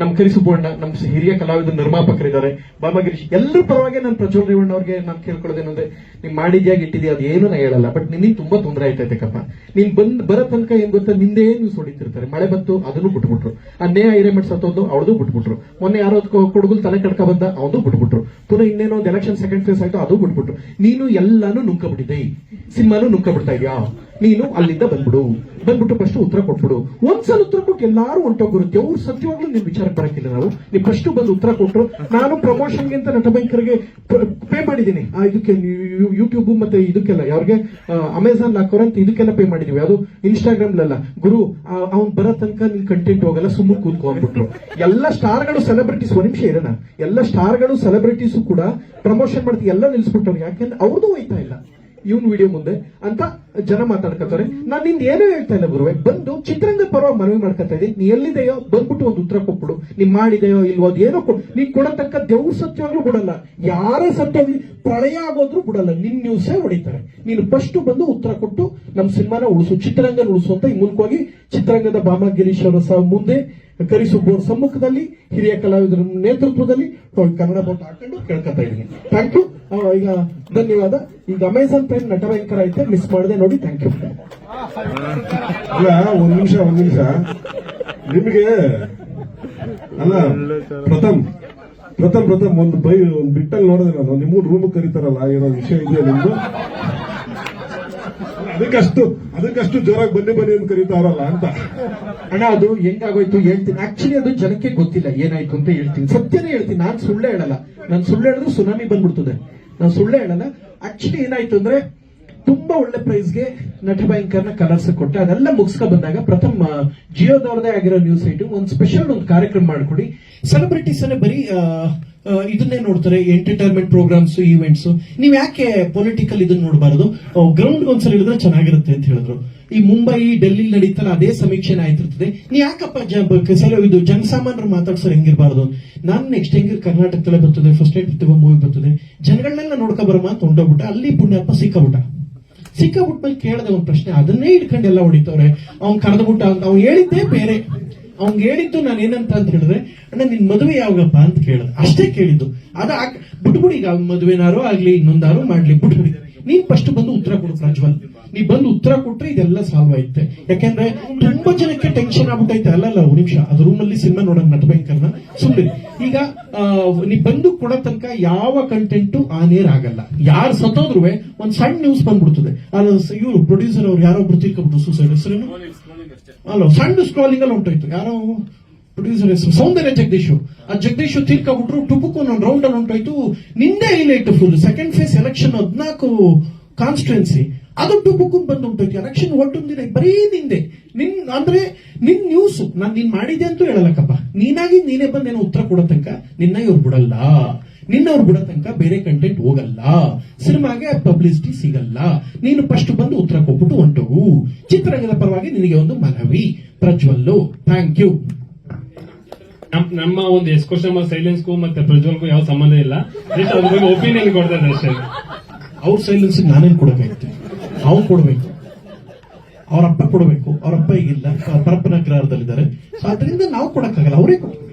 ನಮ್ಮ ಕರಿಸುಬ್ಬಣ್ಣ ನಮ್ಮ ಹಿರಿಯ ಕಲಾವಿದ ನಿರ್ಮಾಪಕರಿದ್ದಾರೆ. ಬಾಮಗಿರೀಶ್ ಎಲ್ಲರ ಪರವಾಗಿ ನಾನು ಪ್ರಜ್ವಲ್ ರೇವಣ್ಣ ಅವ್ರಿಗೆ ನಾನು ಕೇಳ್ಕೊಳ್ಳೋದೇನಂದ್ರೆ ನೀನ್ ಮಾಡಿದ್ಯಾಗ ಇಟ್ಟಿದ್ಯಾ ಅದೇನು ನಾ ಹೇಳಲ್ಲ ಬಟ್ ನಿನಗೆ ತುಂಬಾ ತೊಂದರೆ ಆಯ್ತೈತೆ ಕಪ್ಪ ನೀನ್ ಬಂದ್, ಬರೋ ತನಕ ಏನ್ ಗೊತ್ತಾ, ನಿಂದೇ ನೀವು ಸೋಡಿತಿರ್ತಾರೆ ಮಳೆ ಬಂತು, ಅದನ್ನು ಬಿಟ್ಬಿಟ್ರು. ನೇಹ ಹಿರೇಮಠ್ ಸತ್ತೋದು ಅವಳದು ಬಿಟ್ಬಿಟ್ರು. ಮೊನ್ನೆ ಯಾರೋ ಕೊಡಗುಲ್ ತಲೆ ಕಡ್ಕ ಬಂದ ಅವನು ಬಿಟ್ಬಿಟ್ರು. ಪುನಃ ಇನ್ನೇನೋ ಒಂದು ಎಲೆಕ್ಷನ್ ಸೆಕೆಂಡ್ ಫೇಸ್ ಆಯ್ತು, ಅದು ಬಿಟ್ಬಿಟ್ರು. ನೀನು ಎಲ್ಲಾನು ನುಂಕಬಿಟ್ಟಿದೆ ಸಿನಿಮಾನು ನುಂಕಬಿಡ್ತಾ ಇದ್ಯಾ? ನೀನು ಅಲ್ಲಿಂದ ಬಂದ್ಬಿಡು. ಬಂದ್ಬಿಟ್ಟು ಫಸ್ಟ್ ಉತ್ತರ ಕೊಟ್ಬಿಡು. ಒಂದ್ಸಲ ಉತ್ತರ ಕೊಟ್ಟು ಎಲ್ಲಾರು ಹೊಂಟೋಗಿರುತ್ತೆ ಅವ್ರು ಸತ್ಯವಾಗ್ಲೂ ನಿಮ್ ವಿಚಾರ ಬರಕಿಲ್ಲ ನಾವು. ನೀವು ಫಸ್ಟ್ ಬಂದು ಉತ್ತರ ಕೊಟ್ರು. ನಾನು ಪ್ರಮೋಷನ್ಗೆ ಅಂತ ನಟ ಭಯಂಕರ್ಗೆ ಪೇ ಮಾಡಿದ್ದೀನಿ. ಇದಕ್ಕೆ ಯೂಟ್ಯೂಬ್ ಮತ್ತೆ ಇದಕ್ಕೆಲ್ಲ ಯಾವ್ರಿಗೆ ಅಮೆಝಾನ್ ಹಾಕೋರ್ ಅಂತ ಇದಕ್ಕೆಲ್ಲ ಪೇ ಮಾಡಿದೀವಿ. ಅದು ಇನ್ಸ್ಟಾಗ್ರಾಮ್ ಅಲ್ಲ ಗುರು ಅವ್ನ್ ಬರೋ ತನಕ ನಿನ್ ಕಂಟೆಂಟ್ ಹೋಗಲ್ಲ ಸುಮ್ಮನೆ ಕೂತ್ಕೊಂಡ್ಬಿಟ್ರು ಎಲ್ಲ ಸ್ಟಾರ್ಗಳು ಸೆಲೆಬ್ರಿಟೀಸ್ ಒಂದ್ ನಿಮಿಷ ಇರೋಣ ಎಲ್ಲ ಸ್ಟಾರ್ಗಳು ಸೆಲೆಬ್ರಿಟೀಸು ಕೂಡ ಪ್ರಮೋಷನ್ ಮಾಡ್ತೀವಿ ಎಲ್ಲ ನಿಲ್ಸ್ಬಿಟ್ಟವ್ರು. ಯಾಕೆಂದ್ರೆ ಅವ್ರದ್ದು ಹೋಯ್ತಾ ಇಲ್ಲ. ಇವನ್ ವಿಡಿಯೋ ಮುಂದೆ ಅಂತ ಜನ ಮಾತಾಡ್ಕೊತಾರೆ ನಾನು ನಿಂದ ಏನೋ ಹೇಳ್ತಾ ಇಲ್ಲ ಗುರುವೆ. ಬಂದು ಚಿತ್ರರಂಗ ಪರವಾಗಿ ಮನವಿ ಮಾಡ್ಕೊತಾ ಇದ್ದೀನಿ. ನೀ ಎಲ್ಲಿದೆಯೋ ಬಂದ್ಬಿಟ್ಟು ಒಂದು ಉತ್ತರ ಕೊಟ್ಬಿಡು. ನೀ ಮಾಡಿದೆಯೋ ಇಲ್ವೋ ಏನೋ ಕೊಡು. ನೀ ಕೊಡತಕ್ಕ ದೇವ್ರ ಸತ್ಯವಾಗ್ಲೂ ಬಿಡಲ್ಲ. ಯಾರೇ ಸತ್ಯವಾಗ್ಲಿ ಪ್ರಳಯ ಆಗೋದ್ರು ಬಿಡಲ್ಲ. ನಿನ್ ನ್ಯೂಸೇ ಹೊಡಿತಾರೆ. ನೀನು ಫಸ್ಟ್ ಬಂದು ಉತ್ತರ ಕೊಟ್ಟು ನಮ್ಮ ಸಿನಿಮಾನ ಉಳಿಸು ಚಿತ್ರರಂಗ ಉಳಿಸು ಅಂತ ಈ ಮೂಲಕವಾಗಿ ಚಿತ್ರರಂಗದ ಬಾಮ ಗಿರೀಶ್ ಅವರ ಸಹ ಮುಂದೆ ಕರಿಸುಬ್ಬವ್ರ ಸಮ್ಮುಖದಲ್ಲಿ ಹಿರಿಯ ಕಲಾವಿದರ ನೇತೃತ್ವದಲ್ಲಿ ಕನ್ನಡ ಬೋಟ್ ಹಾಕೊಂಡು ಕೇಳ್ಕೊತಾ ಇದ್ದೀನಿ. ಥ್ಯಾಂಕ್ ಯು ಈಗ ಧನ್ಯವಾದ. ಈಗ ಅಮೆಝಾನ್ ಪ್ರೈಮ್ ನಟ ಭಯಂಕರ ಐತೆ ಮಿಸ್ ಮಾಡಿದೆ ನೋಡಿ ಥ್ಯಾಂಕ್ ಯು ಅಲ್ಲ, ಒಂದ್ ನಿಮಿಷ ಒಂದ್ ನಿಮಿಷ. ನಿಮಗೆ, ಅಲ್ಲ, ಪ್ರಥಮ್ ಪ್ರಥಮ್ ಪ್ರಥಮ್, ಒಂದು ಬೈ, ಒಂದು ಬಿಟ್ಟಲ್ಲಿ ನೋಡಿದ್ರೆ ನಾನು. ನಿಮ್ಮ ರೂಮ್ ಕರೀತಾರಲ್ಲ, ಏನೋ ವಿಷಯ ಇದೆಯಾ ನಿಮ್ದು? ಅದಕ್ಕಷ್ಟು ಅದಕ್ಕಷ್ಟು ಜೋರಾಗಿ ಬನ್ನಿ ಬನ್ನಿ ಅಂತ ಕರೀತಾರಲ್ಲ ಅಂತ. ಅಣ್ಣ, ಅದು ಹೆಂಗಾಗೋಯ್ತು ಹೇಳ್ತೀನಿ. ಆಕ್ಚುಲಿ ಅದು ಜನಕ್ಕೆ ಗೊತ್ತಿಲ್ಲ ಏನಾಯ್ತು ಅಂತ ಹೇಳ್ತೀನಿ. ಸತ್ಯನೇ ಹೇಳ್ತೀನಿ. ನಾನು ಸುಳ್ಳೆ ಹೇಳಲ್ಲ. ನಾನು ಸುಳ್ಳು ಹೇಳಿದ್ರು ಸುನಾಮಿ ಬಂದ್ಬಿಡ್ತದೆ. ನಾನು ಸುಳ್ಳೆ ಹೇಳಲ್ಲ. ಆಕ್ಚುಲಿ ಏನಾಯ್ತು ಅಂದ್ರೆ ತುಂಬಾ ಒಳ್ಳೆ ಪ್ರೈಸ್ಗೆ ನಟ ಭಯಂಕರ್ನ ಕಲರ್ಸ್ ಕೊಟ್ಟೆ ಅದೆಲ್ಲ ಮುಗಿಸ್ಕೊ ಬಂದಾಗ ಪ್ರಥಮ ಜಿಯೋದವ್ರದೇ ಆಗಿರೋ ನ್ಯೂಸ್ ಐಟು ಒಂದು ಸ್ಪೆಷಲ್ ಒಂದು ಕಾರ್ಯಕ್ರಮ ಮಾಡ್ಕೊಡಿ. ಸೆಲೆಬ್ರಿಟೀಸ್ ಅನ್ನೇ ಬರೀ ಇದನ್ನೇ ನೋಡ್ತಾರೆ ಎಂಟರ್ಟೈನ್ಮೆಂಟ್ ಪ್ರೋಗ್ರಾಮ್ಸ್ ಈವೆಂಟ್ಸ್ ನೀವ್ ಯಾಕೆ ಪೊಲಿಟಿಕಲ್ ಇದನ್ನ ನೋಡಬಾರದು? ಗ್ರೌಂಡ್ ಒಂದ್ಸಲ ಹೇಳಿದ್ರೆ ಚೆನ್ನಾಗಿರುತ್ತೆ ಅಂತ ಹೇಳಿದ್ರು. ಈ ಮುಂಬೈ ಡೆಲ್ಲಿ ನಡೀತಲ್ಲ, ಅದೇ ಸಮೀಕ್ಷೆನ ಆಯ್ತಿರ್ತದೆ. ನೀ ಯಾಕಪ್ಪ ಸರ್, ಇದು ಜನಸಾಮಾನ್ಯರು ಮಾತಾಡ್ಸೋರು ಹೆಂಗಿರ್ಬಾರ್ದು? ನಾನ್ ನೆಕ್ಸ್ಟ್ ಹೆಂಗಿರ್ ಕರ್ನಾಟಕದಲ್ಲೇ ಬರ್ತದೆ ಫಸ್ಟ್ ಏಡ್ ಮೂವಿ ಬರ್ತದೆ. ಜನಗಳನ್ನೆಲ್ಲ ನೋಡ್ಕೊ ಬರಮ್ಮ ಅಂತ ಅಲ್ಲಿ ಪುಣ್ಯಪ್ಪ ಸಿಕ್ಕಬಿಟ್ಟ ಸಿಕ್ಕಾಬಿಟ್ಟ ಮೇಲೆ ಕೇಳದೆ ಒಂದು ಪ್ರಶ್ನೆ, ಅದನ್ನೇ ಇಟ್ಕೊಂಡು ಎಲ್ಲ ಹೊಡಿತವ್ರೆ. ಅವ್ನ್ ಕರೆದ್ಬಿಟ್ಟ ಅಂತ ಅವ್ನ್ ಹೇಳಿದ್ದೇ ಬೇರೆ. ಅವ್ನ್ ಹೇಳಿದ್ದು ನಾನು ಏನಂತ ಅಂತ ಹೇಳಿದ್ರೆ, ಅಣ್ಣ, ನಿನ್ ಮದುವೆ ಯಾವಾಗಪ್ಪ ಅಂತ ಕೇಳಿದೆ. ಅಷ್ಟೇ ಕೇಳಿದ್ದು. ಅದ ಬಿಟ್ಬಿಡಿ ಈಗ, ಮದುವೆನಾರು ಆಗ್ಲಿ, ಇನ್ನೊಂದಾರು ಮಾಡ್ಲಿ, ಬಿಟ್ಬಿಡಿ. ನೀನ್ ಫಸ್ಟ್ ಬಂದು ಉತ್ತರ ಕೊಡು, ಪ್ರಜ್ವಲ್. ನೀ ಬಂದು ಉತ್ತರ ಕೊಟ್ರೆ ಇದೆಲ್ಲ ಸಾಲ್ವ್ ಆಯ್ತೆ. ಯಾಕೆಂದ್ರೆ ತುಂಬಾ ಜನಕ್ಕೆ ಟೆನ್ಷನ್ ಆಗ್ಬಿಟ್ಟೈತೆ ಅಲ್ಲಲ್ಲ ಒಂದ್ ನಿಮಿಷ. ಅದು ರೂಮಲ್ಲಿ ಸಿನಿಮಾ ನೋಡೋಣ ನಟಬೇಕಲ್ಲ ಸುಮ್ಮನೆ ಈಗ ನೀ ಬಂದು ಕೊಡೋ ತನಕ ಯಾವ ಕಂಟೆಂಟು ಆನೇರ್ ಆಗಲ್ಲ ಯಾರು ಸತ್ತೋದ್ರು ಒಂದ್ ಸಣ್ಣ ನ್ಯೂಸ್ ಬಂದ್ಬಿಡ್ತದೆ. ಅಲ್ಲ ಇವರು ಪ್ರೊಡ್ಯೂಸರ್ ಅವ್ರು ಯಾರೋ ಒಬ್ರು ಸೂಸೈಡ್ ಹೆಸರೇನು? ಅಲ್ಲ ಸಣ್ಣ ಸ್ಕ್ರಾಲಿಂಗ್ ಅಲ್ಲಿ ಹೊಂಟೋಯ್ತು ಯಾರೋ ಪ್ರೊಡ್ಯೂಸರ್ ಹೆಸರು? ಸೌಂದರ್ಯ ಜಗದೀಶ್ ಆ ಜಗದೀಶ್ ತೀರ್ಕೊಬಿಟ್ರು, ಟುಪುಕು ಒಂದು ರೌಂಡ್ ಅಲ್ಲಿ ಹೊಂಟೋಯ್ತು ನಿಂದೆ highlight full second phase election ಹದಿನಾಲ್ಕು ಕಾನ್ಸ್ಟಿಟ್ಯೂನ್ಸಿ ಅದು ಟುಪುಕು ಬಂದು ಎಲೆಕ್ಷನ್ ಒಟ್ಟೊಂದಿನ ಬರೀ ನಿಂದೆ. ನಿನ್ ಅಂದ್ರೆ ನಿನ್ ನ್ಯೂಸ್ ನಾನ್ ನೀನ್ ಮಾಡಿದೆ ಅಂತೂ ಹೇಳಲಕ್ಕಪ್ಪ. ನೀನಾಗಿ ನೀನೇ ಬಂದೇನೋ ಉತ್ತರ ಕೊಡೋ ತನಕ ನಿನ್ನ ಇವ್ರು ಬಿಡಲ್ಲ. ನಿನ್ನವ್ರು ಬಿಡೋ ತನಕ ಬೇರೆ ಕಂಟೆಂಟ್ ಹೋಗಲ್ಲ. ಸಿನಿಮಾಗೆ ಪಬ್ಲಿಸಿಟಿ ಸಿಗಲ್ಲ. ನೀನು ಫಸ್ಟ್ ಬಂದು ಉತ್ತರ ಕೊಟ್ಬಿಟ್ಟು ಹೊಂಟೋಗು ಚಿತ್ರರಂಗದ ಪರವಾಗಿ ನಿನಗೆ ಒಂದು ಮನವಿ. ಪ್ರಜ್ವಲ್ಲು ಥ್ಯಾಂಕ್ ಯು ನಮ್ಮ ಒಂದು ಎಸ್ಕೋಶಮ ಸೈಲೆನ್ಸ್ಗೂ ಮತ್ತೆ ಪ್ರಜ್ವಲ್ಗೂ ಯಾವ ಸಂಬಂಧ ಇಲ್ಲ. ಒಪಿನಿಯನ್ ಕೊಡ್ತಾರೆ ಅಷ್ಟೇ. ಅವ್ರ ಸೈಲೆನ್ಸ್ ನಾನೇನ್ ಕೊಡಬೇಕು ಅವ್ನು ಕೊಡಬೇಕು. ಅವರಪ್ಪ ಕೊಡಬೇಕು. ಅವರಪ್ಪ ಈಗಿಲ್ಲ ಪರಪ್ಪನ ಗ್ರಹದಲ್ಲಿದ್ದಾರೆ ಸೊ ಅದರಿಂದ ನಾವು ಕೊಡಕ್ಕಾಗಲ್ಲ. ಅವರೇ ಕೊಡು